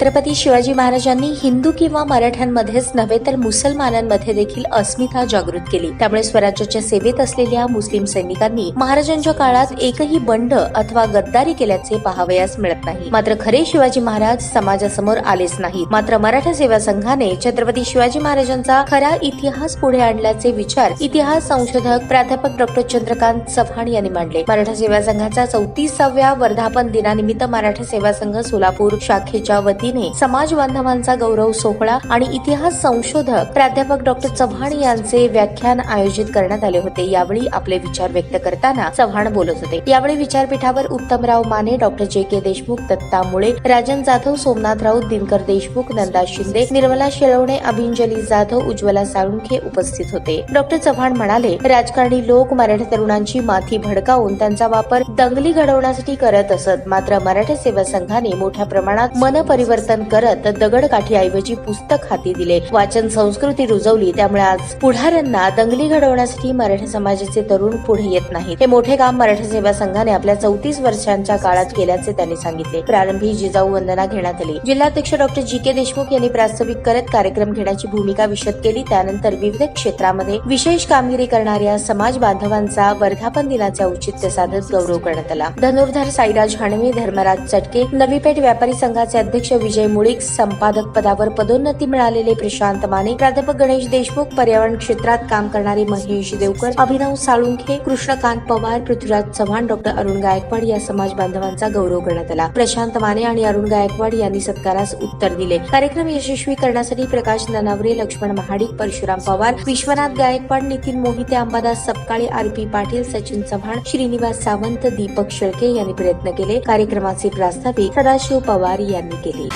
छत्रपती शिवाजी महाराजांनी हिंदू किंवा मराठ्यांमध्येच नव्हे तर मुसलमानांमध्ये देखील अस्मिता जागृत केली. त्यामुळे स्वराज्याच्या सेवेत असलेल्या मुस्लिम सैनिकांनी महाराजांच्या काळात एकही बंड अथवा गद्दारी केल्याचे पाहावयास मिळत नाही. मात्र खरे शिवाजी महाराज समाजासमोर आलेच नाहीत. मात्र मराठा सेवा संघाने छत्रपती शिवाजी महाराजांचा खरा इतिहास पुढे आणल्याचे विचार इतिहास संशोधक प्राध्यापक डॉक्टर चंद्रकांत चव्हाण यांनी मांडले. मराठा सेवा संघाचा चौतीसाव्या वर्धापन दिनानिमित्त मराठा सेवा संघ सोलापूर शाखेच्या वतीने समाज बांधवांचा गौरव सोहळा आणि इतिहास संशोधक प्राध्यापक डॉक्टर चव्हाण यांचे व्याख्यान आयोजित करण्यात आले होते. यावेळी आपले विचार व्यक्त करताना चव्हाण बोलत होते. यावेळी विचारपीठावर उत्तमराव माने डॉक्टर जे के देशमुख दत्ता मुळे राजन जाधव सोमनाथ राऊत दिनकर देशमुख नंदा शिंदे निर्मला शेळवणे अभिंजली जाधव उज्ज्वला साळुंखे उपस्थित होते. डॉक्टर चव्हाण म्हणाले राजकारणी लोक मराठा तरुणांची माथी भडकावून त्यांचा वापर दंगली घडवण्यासाठी करत असत. मात्र मराठा सेवा संघाने मोठ्या प्रमाणात मन परिवर्तन करत दगडकाठीऐवजी पुस्तक हाती दिले. वाचन संस्कृती रुजवली त्यामुळे आज पुढाऱ्यांना दंगली घडवण्यासाठी मराठा समाजाचे तरुण पुढे येत नाहीत. हे मोठे काम मराठा सेवा संघाने आपल्या चौतीस वर्षांच्या काळात केल्याचे त्यांनी सांगितले. प्रारंभी जिजाऊ वंदना घेण्यात आली. जिल्हाध्यक्ष डॉक्टर जी. के. देशमुख यांनी प्रास्ताविक करत कार्यक्रम घेण्याची भूमिका विशद केली. त्यानंतर विविध क्षेत्रामध्ये विशेष कामगिरी करणाऱ्या समाज बांधवांचा वर्धापन दिनाचे औचित्य साधत गौरव करण्यात आला. धनुर्धर साईराज हाणवे धर्मराज चटके नवीपेठ व्यापारी संघाचे अध्यक्ष विजय मुळीक संपादक पदावर पदोन्नती मिळालेले प्रशांत माने प्राध्यापक गणेश देशमुख पर्यावरण क्षेत्रात काम करणारे महेश देवकर अभिनव साळुंखे कृष्णकांत पवार पृथ्वीराज चव्हाण डॉक्टर अरुण गायकवाड या समाज बांधवांचा गौरव करण्यात आला. प्रशांत माने आणि अरुण गायकवाड यांनी सत्कारास उत्तर दिले. कार्यक्रम यशस्वी करण्यासाठी प्रकाश ननावरे लक्ष्मण महाडिक परशुराम पवार विश्वनाथ गायकवाड नितीन मोहिते अंबादास सपकाळे आरपी पाटील सचिन चव्हाण श्रीनिवास सावंत दीपक शेळके यांनी प्रयत्न केले. कार्यक्रमाचे प्रास्ताविक सदाशिव पवार यांनी केले.